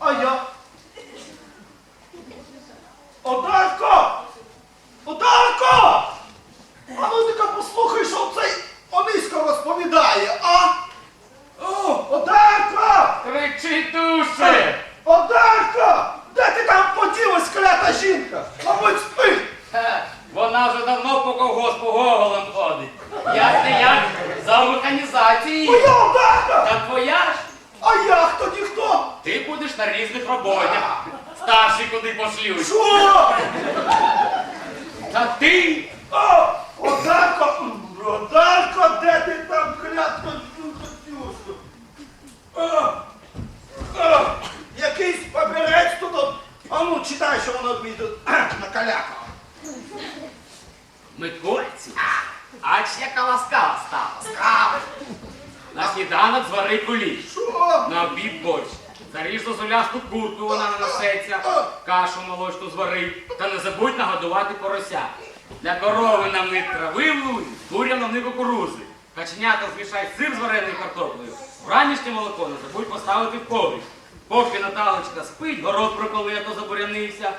а я? Одарко! Одарко! А ну ти-ка послухай, що цей Онисько розповідає, а? О, Одарко! Кричи душе! Одарко! Де ти там поділась, клята жінка? Мабуть, спить! Хе, Вона вже давно по колгоспу гоголем ходить. Як не як за механізацією. Моя Одарка! Та твоя ж, А я хто? ти будеш на різних роботах. Старший куди пошлють. Що? Та ти О, Одарко! Одарко, де ти там клятко о, Якийсь папірець тут. А ну, читай, що воно мені тут накалякало. Микольці. Ач яка ласкава стала. Скава. На сніданок звари куліш. Що? На обід борщ. Заріж зозулясту курку, вона не несеться, кашу молочну звари, та не забудь нагодувати порося. Для корови нам не трави влуй, курям нам не кукурузи. Каченята змішай сир з вареною картоплею. Вранішнє молоко не забудь поставити в коврик. Поки Наталочка спить, город проколи, а то забурянився.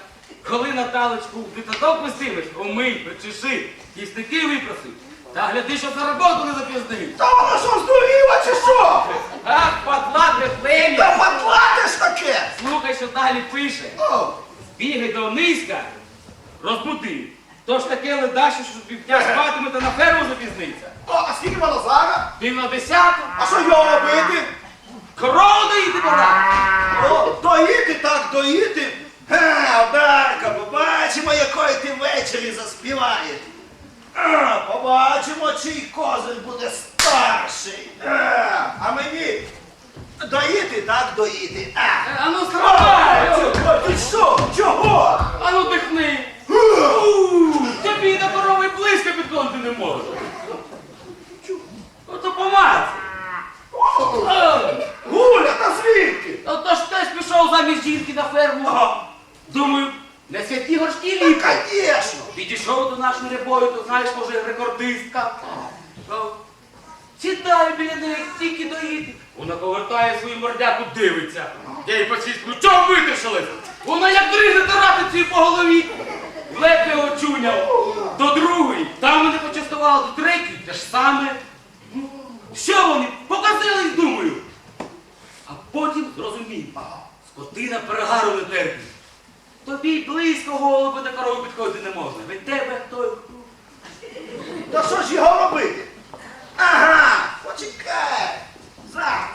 Коли Наталочку в дитаток вестимеш, умий, причеши, кістики випроси. Та гляди, щоб на роботу не запізнив. Та вона що здуріла чи що? Ах, падла плем'я! Та потлати ж таке! Слухай, що далі пише. О, Бігай до низька, розбуди. Тож таке ледаще, що півдня спатиме та на ферму запізниться. о, а скільки вона зараз? Ти на десяту, А що його робити? корову доїти пора. О, доїти так, доїти. Ге, Одарка, побачимо, якої ти ввечері заспіваєш. А, побачимо, чий козир буде старший. Е, А мені доїти так доїти. А. А ну! А, Ти що? Чого? А ну дихни! У, Тобі до корови близько підходити не можу. Ото помаці. Гуля, та звідки? Отож теж пішов замість жінки на ферму. Ага. Думаю, не святі горшки ліпі. Конечно. До рябою, то знаєш, може, рекордистка. Сідаю біля неї, тільки доїти. Вона повертає свою мордяку, дивиться. Я їй по свістку, чого витишилась? Вона як дризе тарати ці по голові. Ледь його чуняв. До другої. Там мене почастували, до третьої те ж саме. Ну, Що вони? Показились, думаю. А потім зрозумів. Скотина перегару не терпить. Тобі близько голуби до корови підходити не можна. Від тебе той. Та що ж його робити? Ага, почекай. Зараз.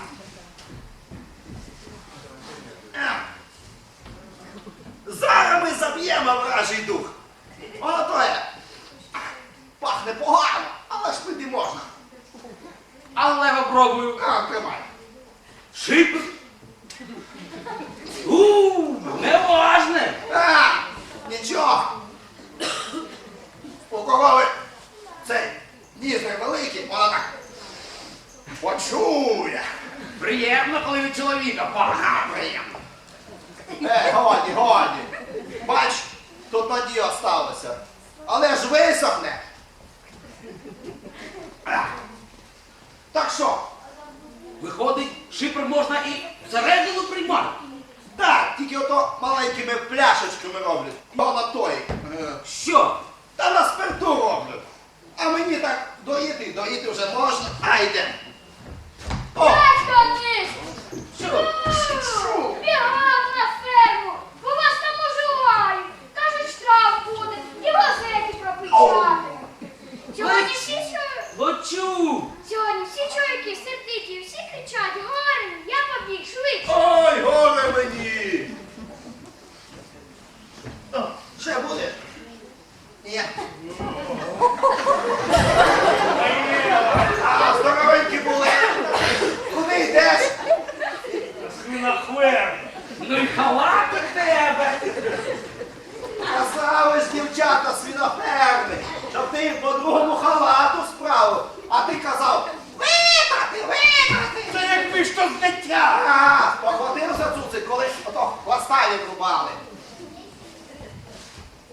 Зараз ми заб'ємо вражий дух. Воно то є. Пахне погано, але ж пити можна. Але попробую. А, тримай. Шипр. У, неважне. А, нічого. У корови цей ніс невеликий, вона так почує. Приємно, коли від чоловіка пахне. Приємно. Е, годі, годі. Бач, тут тоді осталося. Але ж висохне. А. Так що? Виходить, шипр можна і всередину приймати. Так, тільки ото маленькими пляшечками роблять. Бо на той. е, Що? Та на спирту роблять. А мені так доїти, доїти вже можна. А йде. О! Батько! Що? Що? Бігав на ферму, бо вас там уживають. Кажуть, штраф буде і газети пропечатають. Сьогодні всі чу- Почув. Сьогодні всі чоловіки сердиті, всі кричать, гарні, я побіг швидше. Ой, горе мені! О, Ще буде? Ні. А, здоровенькі були. Куди йдеш? Свинохвер. Ну і халат у тебе. Казали ж дівчата свіноферми, щоб ти їм по другому халату справив. А ти казав, витрати, витрати. Та якби ж то життя. А, походив за цуцик, коли ото хвоста відрубали.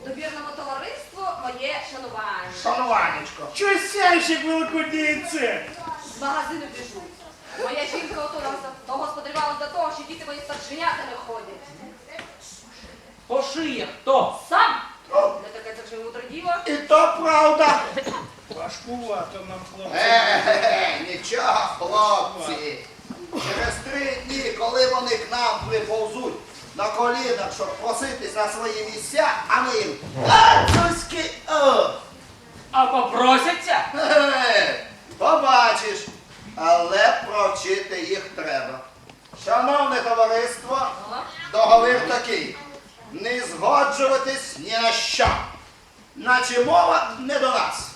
Добірному товариству моє шанування. Шануванечко. Чого сяєш, як великодійце? З магазину біжу. Моя жінка ото господарювала до того, що діти мої старшенятами ходять. По шиях хто? Сам не таке це вже йому діло. І то правда. Важкувато нам, хлопці. Е, нічого, хлопці. Через три дні, коли вони к нам приповзуть на колінах, щоб проситись на свої місця, а ми їм «Ацуськи! А попросяться? Е, Побачиш, але провчити їх треба. Шановне товариство, договір такий. Не згоджуватись ні на що. Наче мова не до нас.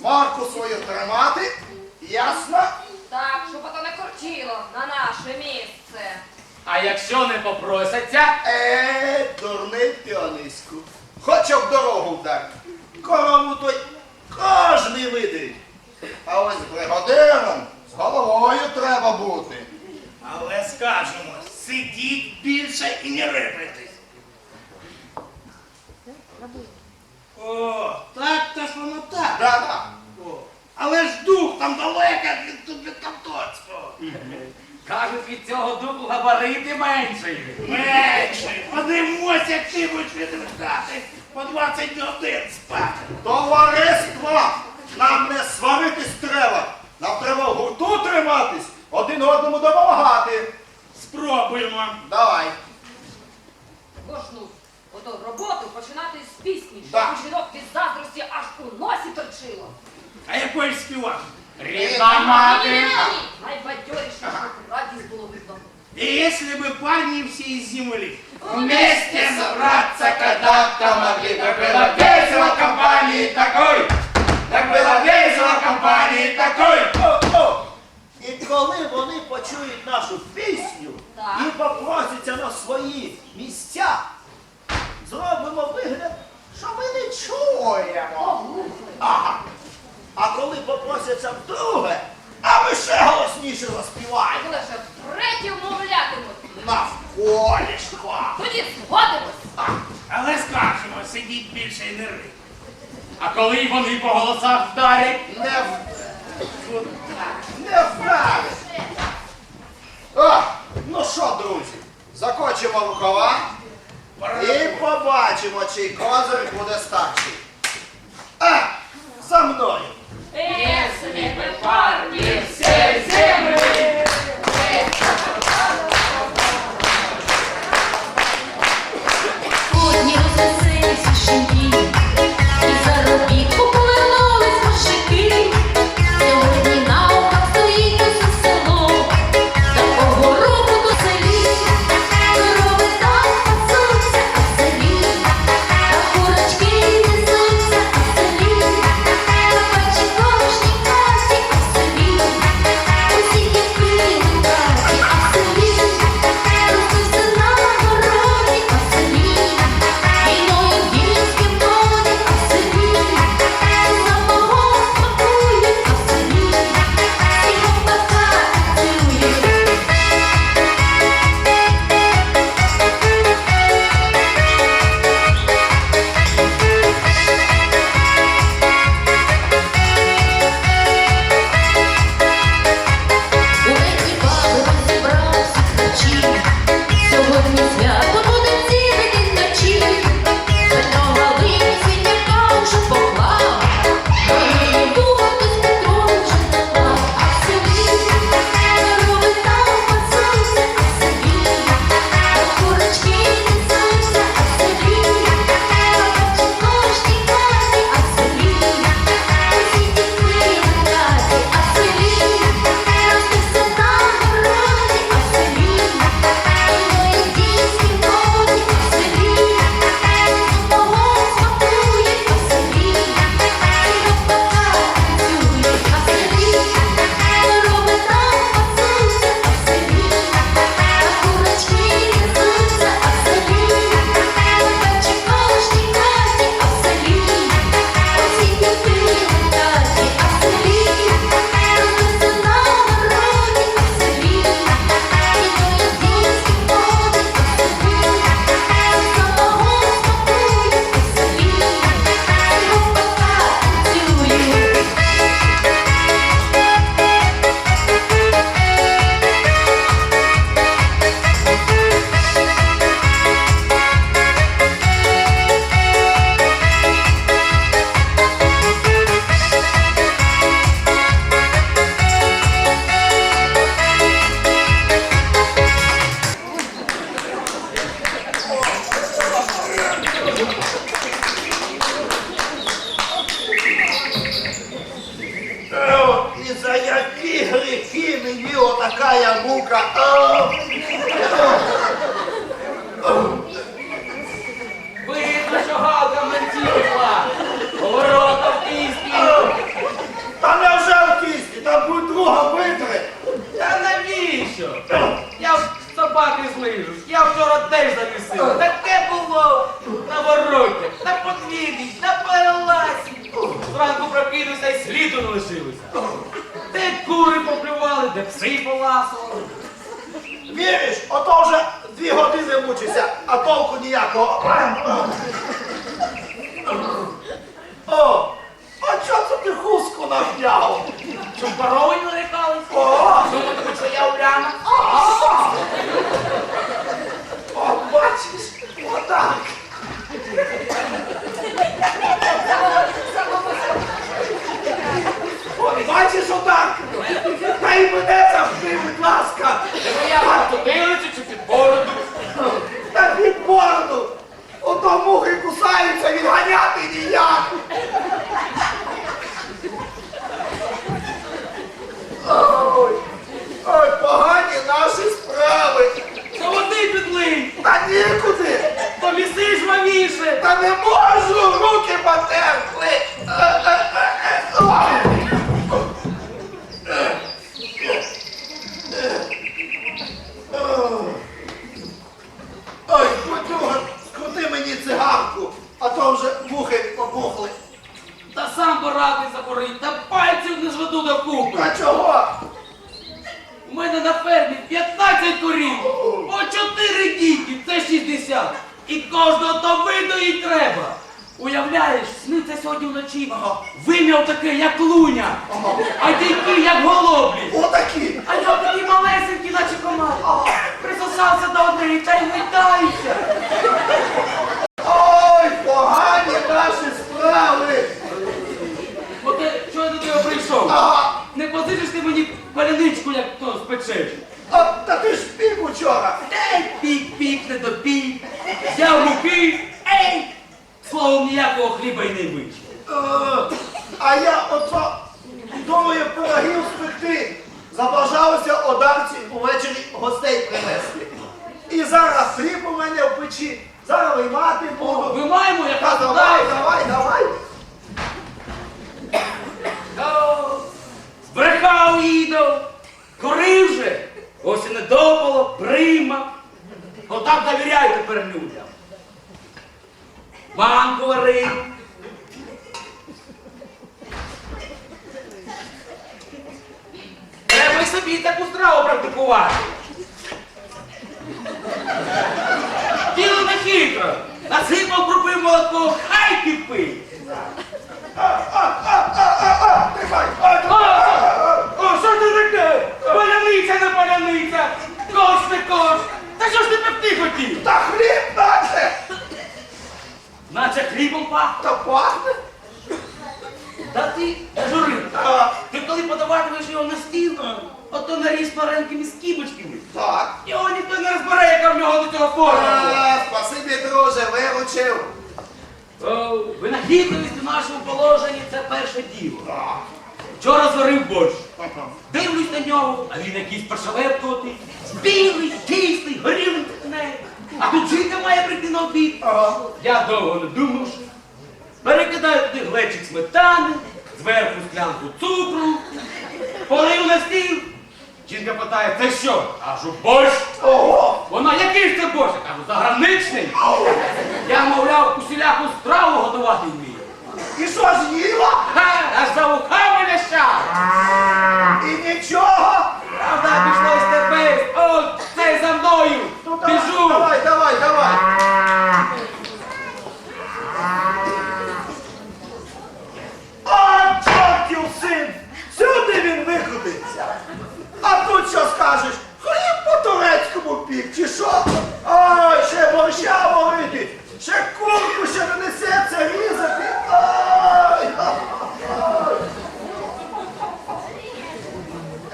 Марку свою тримати, ясно? Так, щоб ото не кортіло на наше місце. А якщо не попросяться? Е, дурний піанистку. Хоча б дорогу вдар. Корову той кожний видить. А ось бригадиром з головою треба бути. Але скажемо, сидіть більше і не рипайтесь. О, так то ж воно так. Да-да. О, але ж дух там далеко від тут від Кантоцького. Кажуть, від цього духу габарити менші. Менше, Вони мусять ти відвертати по 20 годин спати. По голосах вдарять, Не в... Не вправиш. О, ну що, друзі, закочимо рукава і побачимо, чий козир буде старший. А, за мною. Если мы парни всей земли. Сушені, і теж замісив. Таке було на вороті, на подвір'ї, на перелазі. Зранку прокинувся і сліду не лишилося. Де кури поплювали, де пси поласували. Віриш, ото вже дві години мучився, а толку ніякого. О, а чого це ти хустку навняв? Щоб паровий нарікались. О, Думаєте, що я Уляна? о, бачиш, отак. От бачиш отак. Та не зведу до купи. А чого? У мене на фермі 15 корів, по 4 діти, це 60. І кожного то видоїть треба. Уявляєш, сниться сьогодні вночі. Вим'яв таке, як луня, а дійки, як голоблі. Отакі. А я такий малесенький, наче комар. Присосався до однієї та й гойдається. Ой, погані наші справи. От е, що я до тебе прийшов? Ага. Паляничку, як то спечеш. А, та ти ж пік учора. Ей, пік-пік, не допік. Взяв муки, ей! Словом, ніякого хліба й не вийшло. Е, А я ото думаю пирогів спекти. Забажалося одарці увечері гостей принести. І зараз хліб у мене в печі. Зараз виймати буду. Ми маємо Та давай, давай, давай. Збрехав їдов, корив же, ось і не допало, прима. Отак довіряй тепер людям. Манку варив. Треба й собі таку страву практикувати. Діло не хитро. Насипав крупи молоко, хай кипить. Тихай, ай, О, о, що це таке? Поляниця не поляниця, кош не кош. Та що ж ти пекти хотів? Та хліб наче. Наче хлібом пах. Та пахне. Та ти жури. Ти коли подаватимеш його на стіл, ото наріж маленькими скибочками. Так. Його ніхто не розбере, яка в нього до цього форма. А, Спасибі, друже, виручив. О, Винахідливість у нашому положенні це перше діло. Вчора зварив борщ. Дивлюсь на нього, а він якийсь паршаветкотий, білий, чистий, горілий не. А тут жінка має прийти на обід. Я довго не думав. Перекидаю туди глечик сметани, зверху склянку цукру, полив на стіл. Жінка питає, це що? Кажу, борщ. Ого. Вона, який ж це борщ? Я Кажу, заграничний. Я, мовляв, усіляку страву готувати вмію. І що з'їла? їла? Ха, аж за вухами лящав. І нічого. Правда, пішло з тебе. О, це за мною. Ну, давай, Біжу. давай, давай, давай. А, чортів син! Сюди він викрутиться. А тут що скажеш? Хліб по турецькому пік, чи що? Ой, ще борща варити, ще курку ще не несеться різати. Ой! ой.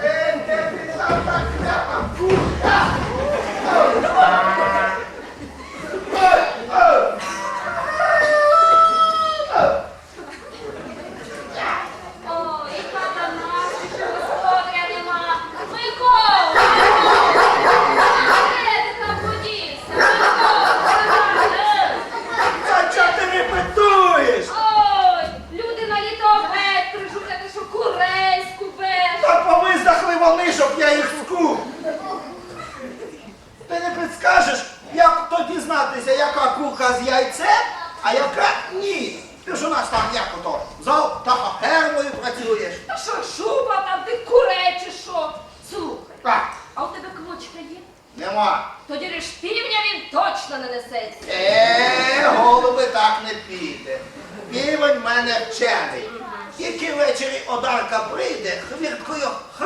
Е, де ти там та кляпа курка? Ой, ой. Ой, і хата наша, що господаря нема. Микола! Де ти там подівся? Микола! Та чого ти не питуєш? Ой, люди на літо геть прижухати, що курей скубеш. Та повиздахли вони, щоб я їх скуп. скажеш, як то дізнатися, яка курка з яйцем, а яка ні. Ти ж у нас там як ото зал птахофермою працюєш. Та що, шуба там, ти курей чи що? Слухай, Так, а у тебе квочка є? нема. Тоді лиш півня він точно не несеться. Е, голуби так не піде. Півень в мене вчений. Тільки ввечері одарка прийде, хвірткою хриць, а